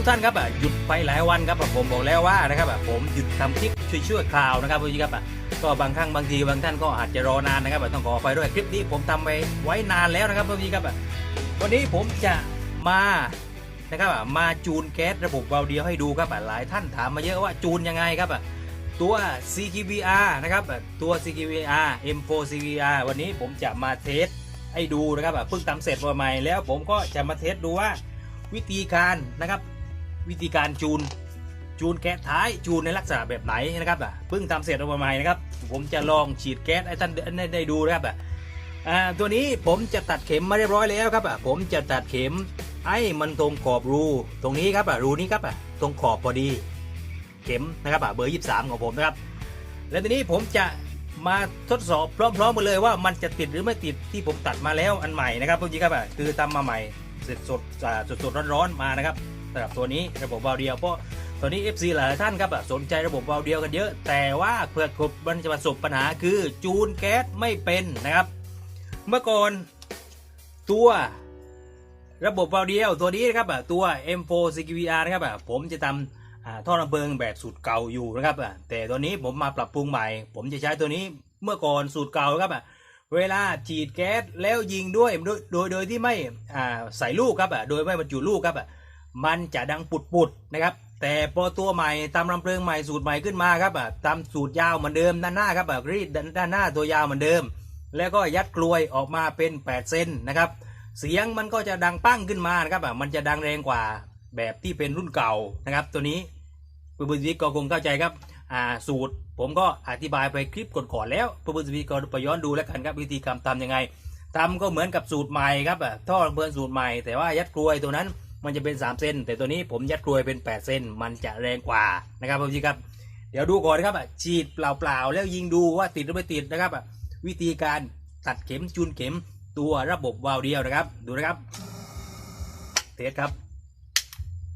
ทุกท่านครับอะหยุดไปหลายวันครับผมบอกแล้วว่านะครับอะผมหยุดทำคลิปช่วยช่วยๆคราวนะครับพี่ครับก็บางครั้งบางทีบางท่านก็อาจจะรอนานนะครับต้องขอไปด้วยคลิปนี้ผมทำไปไว้นานแล้วนะครับพี่ครับวันนี้ผมจะมานะครับอะมาจูนแก๊สระบบวาล์วเดียวให้ดูครับหลายท่านถามมาเยอะว่าจูนยังไงครับตัว CQVR นะครับตัว CQVR M4 CQVR วันนี้ผมจะมาเทสให้ดูนะครับเพิ่งทำเสร็จมาใหม่แล้วผมก็จะมาเทสดูว่าวิธีการนะครับ วิธีการจูนจูนแก๊สท้ายจูนในลักษณะแบบไหนนะครับอะเพิ่งทำเสร็จออกมาใหม่นะครับ ผมจะลองฉีดแก๊สให้ท่านได้ดูนะครับอะอ่าตัวนี้ผมจะตัดเข็มมาเรียบร้อยแล้วครับอะผมจะตัดเข็มให้มันตรงขอบรู ตรงนี้ครับอะรูนี้ครับอะตรงขอบพอดี เข็มนะครับอะเบอร์23 ของผมนะครับ และทีนี้ผมจะมาทดสอบพร้อมๆกันเลยว่ามันจะติดหรือไม่ติดที่ผมตัดมาแล้วอันใหม่นะครับพี่ครับอะคือทำมาใหม่เสร็จสดสดๆร้อนๆมานะครับ สำหรับตัวนี้ระบบวาล์วเดียวเพราะตอนนี้ FC หลายท่านครับสนใจระบบวาล์วเดียวกันเยอะ แต่ว่าเพื่อกบมันจะประสบปัญหาคือจูนแก๊สไม่เป็นนะครับ เมื่อก่อนตัวระบบวาล์วเดียวตัวนี้นะครับตัว M4 CQVR นะครับผมจะทำอ่าท่อระเบิงแบบสูตรเก่าอยู่นะครับแต่ตัวนี้ผมมาปรับปรุงใหม่ ผมจะใช้ตัวนี้เมื่อก่อนสูตรเก่าครับเวลาฉีดแก๊สแล้วยิงด้วยโดยโดยโดยที่ไม่ใส่ลูกครับโดยไม่บรรจุลูกครับ มันจะดังปุดปุดๆนะครับ แต่พอตัวใหม่ตามลำเพลิงใหม่สูตรใหม่ขึ้นมาครับอะตามสูตรยาวเหมือนเดิมด้านหน้าครับอะรีดด้านหน้าตัวยาวเหมือนเดิม แล้วก็ยัดกลวยออกมาเป็น 8 เซนนะครับ เสียงมันก็จะดังปั้งขึ้นมานะครับอะมันจะดังแรงกว่าแบบที่เป็นรุ่นเก่านะครับ ตัวนี้ปุบุจิก็คงเข้าใจครับอ่าสูตรผมก็อธิบายไปคลิปก่อนๆแล้วเพื่อนๆก็ไปย้อนดูแล้วกันครับวิธีการทำยังไงทำก็เหมือนกับสูตรใหม่ครับอะท่อระเบิดสูตรใหม่แต่ว่ายัดกลวยตัวนั้น มันจะเป็น 3 เซนแต่ตัวนี้ผมยัดกลวยเป็น 8 เซนมันจะแรงกว่านะครับพี่ครับ เดี๋ยวดูก่อนนะครับอะฉีดเปล่าๆ แล้วยิงดูว่าติดหรือไม่ติดนะครับอะวิธีการตัดเข็มจูนเข็มตัวระบบวาล์วเดียวนะครับ ดูนะครับ เทสครับ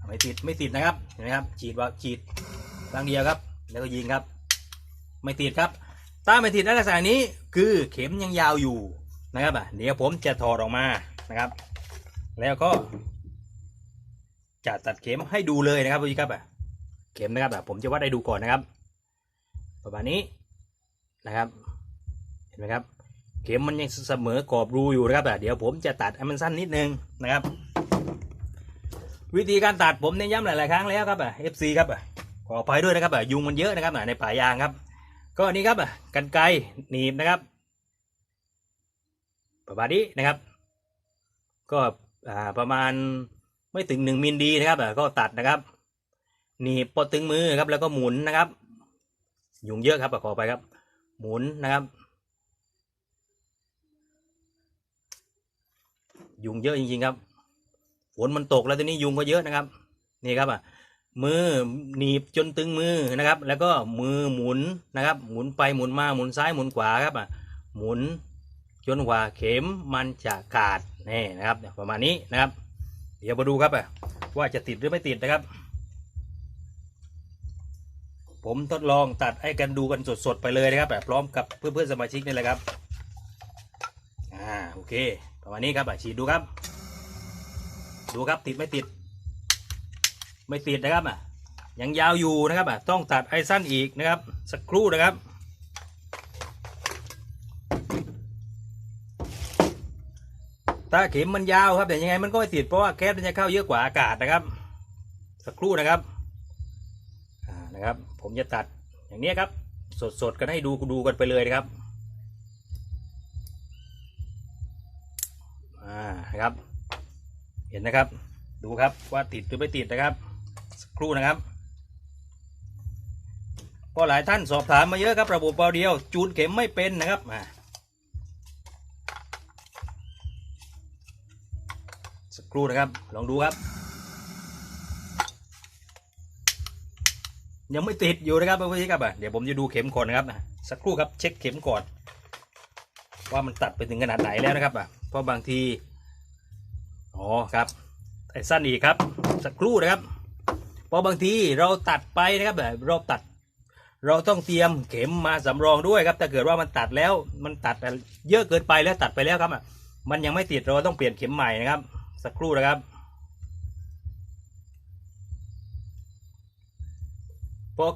ไม่ติดไม่ติดนะครับเห็นไหมครับฉีดว่าฉีดครั้งเดียวครับ แล้วก็ยิงครับ ไม่ติดครับ ถ้าไม่ติดในลักษณะนี้คือเข็มยังยาวอยู่นะครับอะเดี๋ยวผมจะถอดออกมานะครับ แล้วก็ จะตัดเข็มให้ดูเลยนะครับพี่ครับอะเข็มนะครับอะผมจะวัดให้ดูก่อนนะครับ ประมาณนี้นะครับ เห็นไหมครับ เข็มมันยังเสมอกรอบรูอยู่นะครับอะเดี๋ยวผมจะตัดให้มันสั้นนิดนึงนะครับ วิธีการตัดผมเน้นย้ำหลายๆครั้งแล้วครับอะ FC ครับอะขออภัยด้วยนะครับอะยุงมันเยอะนะครับอะในป่ายางครับ ก็อันนี้ครับอะกันไกหนีบนะครับประมาณนี้นะครับ ก็อ่าประมาณ ไม่ถึงหนึ่งมิลดีนะครับก็ตัดนะครับหนีบพอถึงมือครับ แล้วก็หมุนนะครับ ยุงเยอะครับขอไปครับ หมุนนะครับ ยุงเยอะจริงๆครับฝนมันตกแล้วตอนนี้ยุงก็เยอะนะครับนี่ครับอะมือหนีบจนตึงมือนะครับ แล้วก็มือหมุนนะครับ หมุนไปหมุนมาหมุนซ้ายหมุนขวาครับอะหมุนจนกว่าเข็มมันจะขาดนี่นะครับ ประมาณนี้นะครับ เดี๋ยวมาดูครับอะว่าจะติดหรือไม่ติดนะครับ ผมทดลองตัดให้กันดูกันสดๆไปเลยนะครับแบบพร้อมกับเพื่อนๆสมาชิกนี่แหละครับอ่าโอเคประมาณนี้ครับอะฉีดดูครับ ดูครับติดไม่ติด ไม่ติดนะครับอะยังยาวอยู่นะครับอะต้องตัดไอ้สั้นอีกนะครับ สักครู่นะครับ ถ้าเข็มมันยาวครับแต่ยังไงมันก็ไม่ติดเพราะว่าแก๊สมันจะเข้าเยอะกว่าอากาศนะครับ สักครู่นะครับนะครับ ผมจะตัดอย่างนี้ครับ สดๆกันให้ดูดูกันไปเลยนะครับอ่านะครับ เห็นนะครับ ดูครับว่าติดหรือไม่ติดนะครับ สักครู่นะครับก็หลายท่านสอบถามมาเยอะครับระบบเบาเดียว จูนเข็มไม่เป็นนะครับ ครู่นะครับ ลองดูครับ ยังไม่ติดอยู่นะครับพี่ครับอะเดี๋ยวผมจะดูเข็มก่อนนะครับ สักครู่ครับเช็คเข็มก่อน ว่ามันตัดไปถึงขนาดไหนแล้วนะครับอะเพราะบางทีอ๋อครับไอ้สั้นอีกครับ สักครู่นะครับเพราะบางทีเราตัดไปนะครับแบบเราตัด เราต้องเตรียมเข็มมาสำรองด้วยครับถ้าเกิดว่ามันตัดแล้วมันตัดเยอะเกินไปแล้วตัดไปแล้วครับอะมันยังไม่ติดเราต้องเปลี่ยนเข็มใหม่นะครับ สักครู่นะครับ เพราะ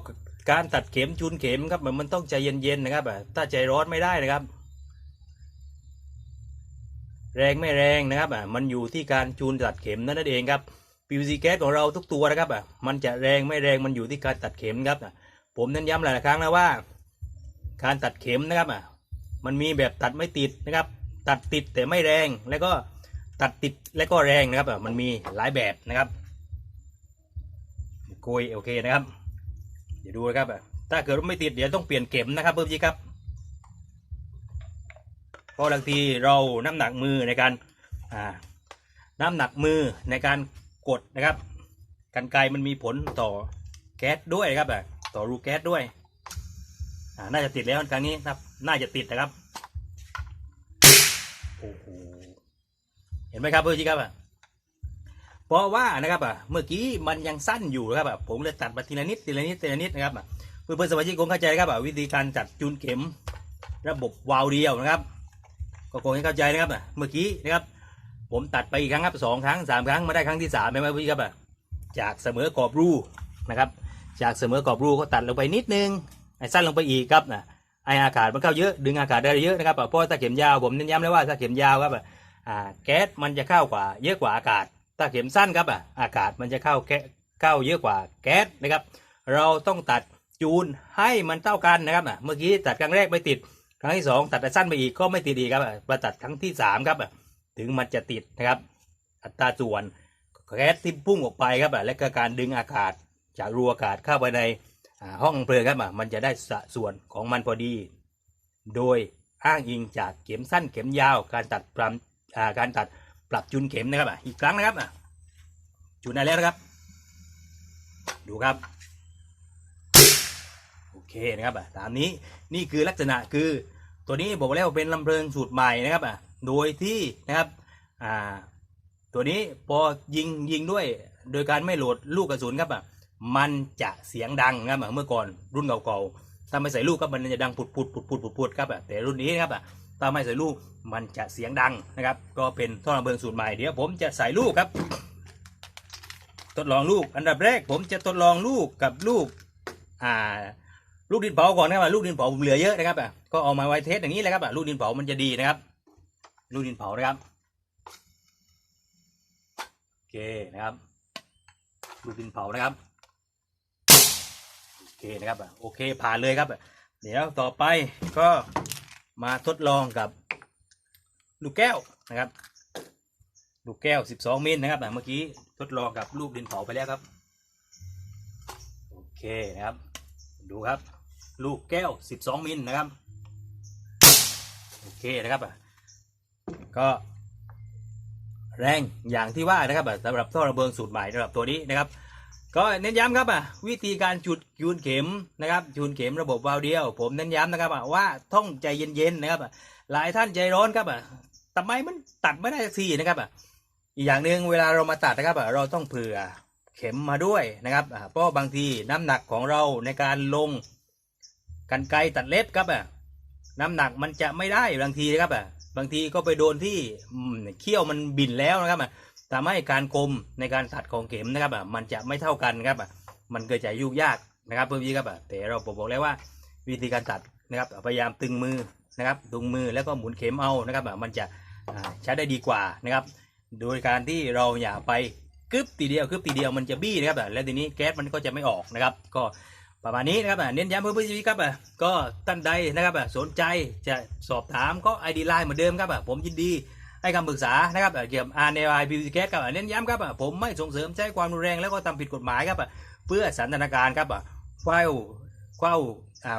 การตัดเข็มจูนเข็มครับมันต้องใจเย็นๆนะครับถ้าใจร้อนไม่ได้นะครับ แรงไม่แรงนะครับมันอยู่ที่การจูนตัดเข็มนั่นเองครับปิวซีแก๊สของเราทุกตัวนะครับมันจะแรงไม่แรงมันอยู่ที่การตัดเข็มครับ ผมนั้นย้ำหลายครั้งนะว่า การตัดเข็มนะครับมันมีแบบตัดไม่ติดนะครับ ตัดติดแต่ไม่แรงแล้วก็ ตัดติดแล้วก็แรงนะครับอะมันมีหลายแบบนะครับโกยโอเคนะครับ เดี๋ยวดูนะครับอะถ้าเกิดไม่ติดเดี๋ยวต้องเปลี่ยนเข็มนะครับเพิ่มจีครับเพราะบางทีเราน้ำหนักมือในการอ่าน้ำหนักมือในการกดนะครับกันไกมันมีผลต่อแก๊สด้วยนะครับต่อรูแก๊สด้วยอ่าน่าจะติดแล้วครั้งนี้ครับ น่าจะติดนะครับโอ้โห เห็นไหมครับเพื่อนจีครับอะเพราะว่านะครับอะเมื่อกี้มันยังสั้นอยู่นะครับอะผมเลยตัดมาทีละนิดทีละนิดทีละนิดนะครับอะเพื่อนเพื่อนสมาชิกคงเข้าใจครับอะวิธีการจัดจูนเข็ม ระบบวาล์วเดียวนะครับ ก็คงให้เข้าใจนะครับอะเมื่อกี้นะครับ ผมตัดไปอีกครั้งครับสองครั้งสามครั้งมาได้ครั้งที่สามไหมครับพี่ครับอะจากเสมอกรอบรูนะครับจากเสมอกรอบรูก็ตัดลงไปนิดนึงไอ้สั้นลงไปอีกครับนะไอ้อากาศมันเข้าเยอะดึงอากาศได้เยอะนะครับอะเพราะถ้าเข็มยาวผมเน้นย้ำเลยว่าถ้าเข็มยาวครับอะ แก๊สมันจะเข้ากว่าเยอะกว่าอากาศ ถ้าเข็มสั้นครับอะอากาศมันจะเข้าแก๊เข้าเยอะกว่าแก๊สนะครับ เราต้องตัดจูนให้มันเท่ากันนะครับอะเมื่อกี้ตัดครั้งแรกไม่ติด ครั้งที่สองตัดสั้นไปอีกก็ไม่ติดอีกครับอะมาตัดครั้งที่สามครับอะถึงมันจะติดนะครับ อัตราส่วนแก๊สที่พุ่งออกไปครับอะและก็การดึงอากาศจากรูอากาศเข้าไปในห้องเพลิงครับอะมันจะได้สัดส่วนของมันพอดี โดยอ้างอิงจากเข็มสั้นเข็มยาวการตัดปรับ การตัดปรับจูนเข็มนะครับอะอีกครั้งนะครับอะจูนได้แล้วนะครับ ดูครับโอเคนะครับอะตามนี้นี่คือลักษณะคือตัวนี้บอกแล้วเป็นลำเพลิงสูตรใหม่นะครับอะโดยที่นะครับอ่าตัวนี้พอยิงยิงด้วยโดยการไม่โหลดลูกกระสุนครับอะมันจะเสียงดังนะครับอะเมื่อก่อนรุ่นเก่าๆถ้าไม่ใส่ลูกครับมันจะดังปุดปุดปุดปุดปุดครับแต่รุ่นนี้นะครับอะ ถ้าไม่ใส่ลูกมันจะเสียงดังนะครับ ก็เป็นท่อลำเพลิงสูตรใหม่เดี๋ยวผมจะใส่ลูกครับ ทดลองลูกอันดับแรก ผมจะทดลองลูกกับลูกอ่าลูกดินเผาก่อนนะครับลูกดินเผาผมเหลือเยอะนะครับอะก็เอามาไว้เทสอย่างนี้เลยครับอะลูกดินเผามันจะดีนะครับ ลูกดินเผานะครับโอเคนะครับ ลูกดินเผานะครับโอเคนะครับอะโอเคผ่านเลยครับเดี๋ยวต่อไปก็ มาทดลองกับลูกแก้วนะครับ ลูกแก้ว 12 มิลนะครับอะเมื่อกี้ทดลองกับลูกดินเผาไปแล้วครับ โอเคนะครับ ดูครับ ลูกแก้ว 12 มิลนะครับ โอเคนะครับอะก็แรงอย่างที่ว่านะครับสำหรับท่อระเบิงสูตรใหม่สำหรับตัวนี้นะครับ ก็เน้นย้ำครับอะวิธีการจุดจูนเข็มนะครับจูนเข็มระบบวาล์วเดียว ผมเน้นย้ำนะครับอะว่าต้องใจเย็นๆนะครับอะหลายท่านใจร้อนครับอะทำไมมันตัดไม่ได้สักทีนะครับอะอีกอย่างหนึ่งเวลาเรามาตัดนะครับอะเราต้องเผื่อเข็มมาด้วยนะครับอะเพราะบางทีน้ำหนักของเราในการลงกันไกรตัดเล็บครับอะน้ำหนักมันจะไม่ได้บางทีนะครับอะบางทีก็ไปโดนที่เขี้ยวมันบินแล้วนะครับอะ ทำให้การคมในการตัดของเข็มนะครับอะมันจะไม่เท่ากันครับอะมันเกิดจากยุ่งยากนะครับเพื่อนพี่ครับอะแต่เราบอกแล้วว่าวิธีการตัดนะครับพยายามตึงมือนะครับตึงมือแล้วก็หมุนเข็มเอานะครับอะมันจะใช้ได้ดีกว่านะครับ โดยการที่เราอย่าไปกึบตีเดียวกึบตีเดียวมันจะบี้นะครับแล้วทีนี้แก๊สมันก็จะไม่ออกนะครับ ก็ประมาณนี้นะครับอะเน้นย้ำเพื่อนๆชีวิตครับก็ท่านใดนะครับสนใจจะสอบถามก็ไอดีไลน์เหมือนเดิมครับผมยินดี ให้คำปรึกษานะครับเกี่ยวกับ r n i p v c ครับเน้นย้ำครับผมไม่ส่งเสริมใช้ความรุนแรงแล้วก็ทำผิดกฎหมายครับเพื่อสันทนาการครับอะคว้าคว้า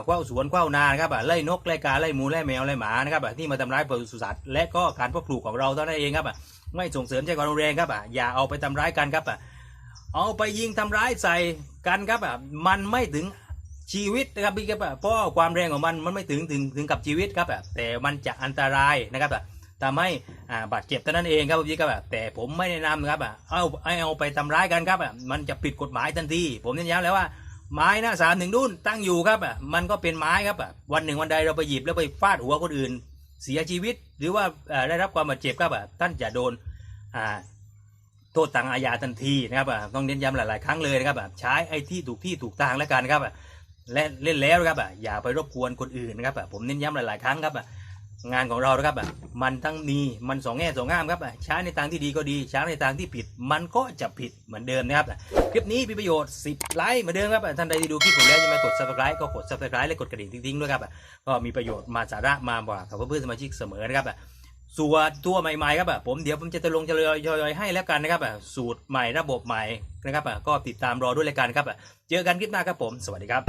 คว้าสวนคว้านานครับไล่นกไล่กาไล่หมูไล่แมวไล่หมานะครับที่มาทำร้ายปศุสัตว์และก็การเพาะปลูกของเราเท่านั้นเองครับไม่ส่งเสริมใช้ความรุนแรงครับอย่าเอาไปทำร้ายกันครับเอาไปยิงทำร้ายใส่กันครับมันไม่ถึงชีวิตนะครับพี่ครับเพราะความแรงของมันมันไม่ถึงถึงถึงกับชีวิตครับแต่มันจะอันตรายนะครับทำให้ อ่าบาดเจ็บเท่านั้นเองครับพี่ครับแต่ผมไม่แนะนำครับเอาเอาเอาไปทำร้ายกันครับอะมันจะผิดกฎหมายทันทีผมเน้นย้ำแล้วว่าไม้หน้าสามหนึ่งดุนตั้งอยู่ครับอะมันก็เป็นไม้ครับอะวันหนึ่งวันใดเราไปหยิบแล้วไปฟาดหัวคนอื่น เสียชีวิตหรือว่าได้รับความบาดเจ็บครับท่านจะโดนอ่าโทษทางอาญาทันทีนะครับอะต้องเน้นย้ำหลาย ๆ ครั้งเลยนะครับอะใช้ไอ้ที่ถูกที่ถูกทางแล้วกันนะครับอะและเล่นแล้วครับอะอย่าไปรบกวนคนอื่นนะครับอะผมเน้นย้ำหลาย ๆ ครั้งครับอะ งานของเรานะครับอะมันทั้งมีมันสองแง่สองงามครับอะใช้ในทางที่ดีก็ดีใช้ในทางที่ผิด มันก็จะผิดเหมือนเดิมนะครับคลิปนี้มีประโยชน์ 10 ไลค์เหมือนเดิมครับท่านใดที่ดูคลิปผมแล้วยังไม่กด subscribe ก็กด subscribe และกดกระดิ่งทิ้งๆด้วยครับอะก็มีประโยชน์มาสาระมาบอกกับเพื่อนๆสมาชิกเสมอนะครับอะส่วนตัวใหม่ๆครับอะผมเดี๋ยวผมจะตะลงจะลยอยให้แล้วกันนะครับอะสูตรใหม่ระบบใหม่นะครับอะก็ติดตามรอด้วยรายการครับอะเจอกันคลิปหน้าครับผม สวัสดีครับ